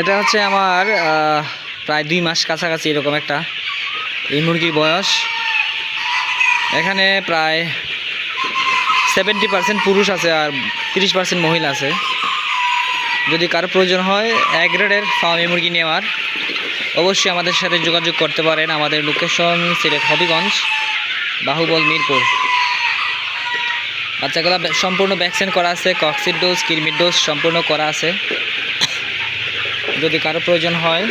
এটা হচ্ছে আমার প্রায় দুই মাস কাছাকাছি এরকম একটা এই মুরগির বয়স। এখানে প্রায় সেভেন্টি পার্সেন্ট পুরুষ আছে আর তিরিশ পার্সেন্ট মহিলা আছে। যদি কারও প্রয়োজন হয়, এক গ্রেডের ফার্মি মুরগি নেওয়ার। অবশ্যই আমাদের সাথে যোগাযোগ করতে পারেন। আমাদের লোকেশন সিলেট হবিগঞ্জ, বাহুবল মিরপুর। বাচ্চাগুলো সম্পূর্ণ ভ্যাকসিন করা আছে কক্সিড ডোজ কিরমির ডোজ সম্পূর্ণ করা আছে। যদি কারও প্রয়োজন হয়,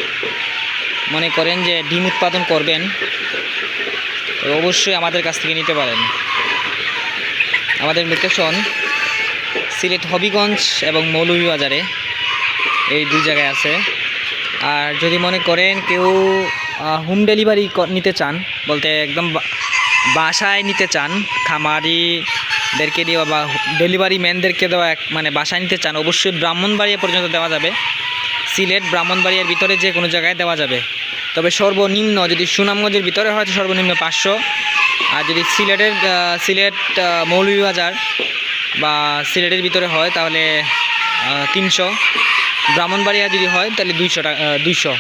মনে করেন যে ডিম উৎপাদন করবেন, অবশ্যই আমাদের কাছ থেকে নিতে পারেন। আমাদের লোকেশন সিলেট হবিগঞ্জ এবং মৌলভীবাজারে এই দুই জায়গায় আছে। আর যদি মনে করেন কেউ হোম ডেলিভারি নিতে চান, বলতে একদম বাসায় নিতে চান খামারিদেরকে দেওয়া বা ডেলিভারি ম্যানদেরকে দেওয়া মানে বাসায় নিতে চান, অবশ্যই ব্রাহ্মণবাড়িয়া পর্যন্ত দেওয়া যাবে। সিলেট, ব্রাহ্মণবাড়িয়ার ভিতরে যে কোনো জায়গায় দেওয়া যাবে। তবে সর্বনিম্ন যদি সুনামগঞ্জের ভিতরে হয় সর্বনিম্ন পাঁচশো। আর যদি সিলেটের সিলেট মৌলভীবাজার বা সিলেটের ভিতরে হয়, তাহলে তিনশো। ব্রাহ্মণবাড়িয়া যদি হয়, তাহলে দুইশো টাকা দুইশো।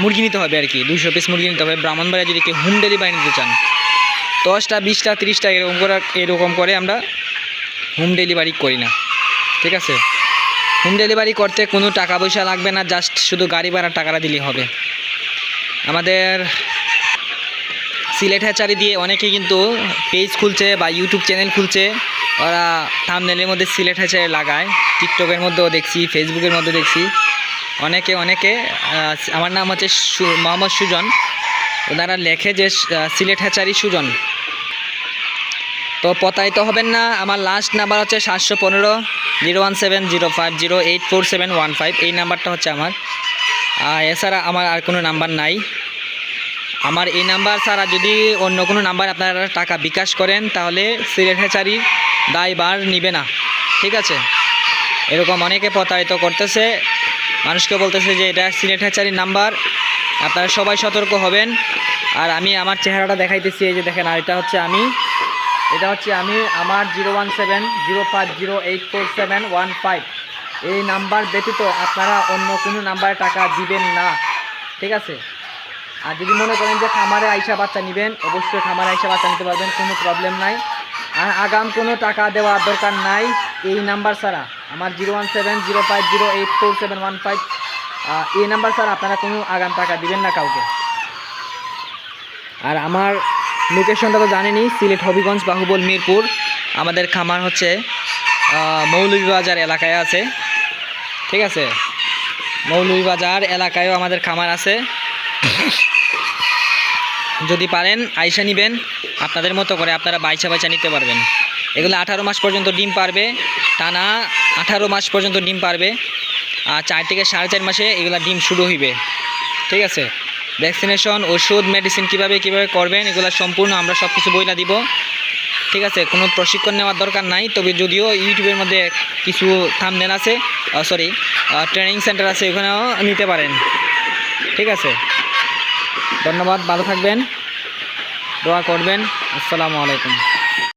মুরগি নিতে হবে আর কি দুইশো পিস মুরগি নিতে হবে। ব্রাহ্মণবাড়িয়া যদি কেউ হোম ডেলিভারি নিতে চান, দশটা, বিশটা, তিরিশটা, এরকম করে এরকম করে আমরা হোম ডেলিভারি করি না। ঠিক আছে? হোম ডেলিভারি করতে কোনো টাকা পয়সা লাগবে না, জাস্ট শুধু গাড়ি ভাড়ার টাকাটা দিলেই হবে। আমাদের সিলেট হ্যাচারি দিয়ে অনেকে কিন্তু পেজ খুলছে বা ইউটিউব চ্যানেল খুলছে। ওরা থামনেলের মধ্যে সিলেট হ্যাচারি লাগায় টিকটকের মধ্যেও দেখছি ফেসবুকের মধ্যে দেখছি। অনেকে অনেকে আমার নাম হচ্ছে মোহাম্মদ সুজন। ওনারা লেখে যে সিলেট হ্যাচারি সুজন। তো প্রতারিত হবেন না। আমার লাস্ট নাম্বার হচ্ছে সাতশো পনেরো, zero one seven zero five zero eight four seven one five. এই নাম্বারটা হচ্ছে আমার। আর এছাড়া আমার আর কোনো নাম্বার নাই। আমার এই নাম্বার ছাড়া যদি অন্য কোনো নাম্বার আপনারা টাকা বিকাশ করেন, তাহলে সিলেট হ্যাচারির দায়বার নিবে না। ঠিক আছে? এরকম অনেকে প্রতারিত করতেছে। মানুষকে বলতেছে যে এটা সিলেট হ্যাচারির নাম্বার। আপনারা সবাই সতর্ক হবেন। আর আমি আমার চেহারাটা দেখাইতেছি, এই যে দেখেন, আর এটা হচ্ছে আমি। এটা হচ্ছে আমি আমার zero one seven zero five zero eight four seven one five. এই নাম্বার ব্যতীত আপনারা অন্য কোনো নাম্বারে টাকা দিবেন না। ঠিক আছে? আর যদি মনে করেন যে খামারে আইসা বাচ্চা নেবেন, অবশ্যই খামারে আইসা বাচ্চা নিতে পারবেন, কোনো প্রবলেম নাই। আর আগাম কোনো টাকা দেওয়ার দরকার নাই এই নাম্বার ছাড়া। আমার zero one seven zero five zero eight four seven one five এই নাম্বার ছাড়া আপনারা কোনো আগাম টাকা দিবেন না কাউকে। আর আমার লোকেশনটা তো জানেনই সিলেট হবিগঞ্জ, বাহুবল, মিরপুর। আমাদের খামার হচ্ছে মৌলভীবাজার এলাকায় আছে। ঠিক আছে? মৌলভীবাজার এলাকায়ও আমাদের খামার আছে। যদি পারেন, আইসা নিবেন। আপনাদের মতো করে আপনারা বাইচা বাইচা নিতে পারবেন। এগুলো আঠারো মাস পর্যন্ত ডিম পারবে, টানা আঠারো মাস পর্যন্ত ডিম পারবে। আর চার থেকে সাড়ে চার মাসে এগুলা ডিম শুরু হইবে। ঠিক আছে? ভ্যাকসিনেশন ওষুধ মেডিসিন কীভাবে কীভাবে করবেন, এগুলো সম্পূর্ণ আমরা সব কিছু বইলা দিব। ঠিক আছে, কোনো প্রশিক্ষণ নেওয়ার দরকার নাই, তবে যদিও ইউটিউবের মধ্যে কিছু থামনেল আছে সরি ট্রেনিং সেন্টার আছে, ওখানেও নিতে পারেন। ঠিক আছে? ধন্যবাদ, ভালো থাকবেন, দোয়া করবেন, আসসালামু আলাইকুম।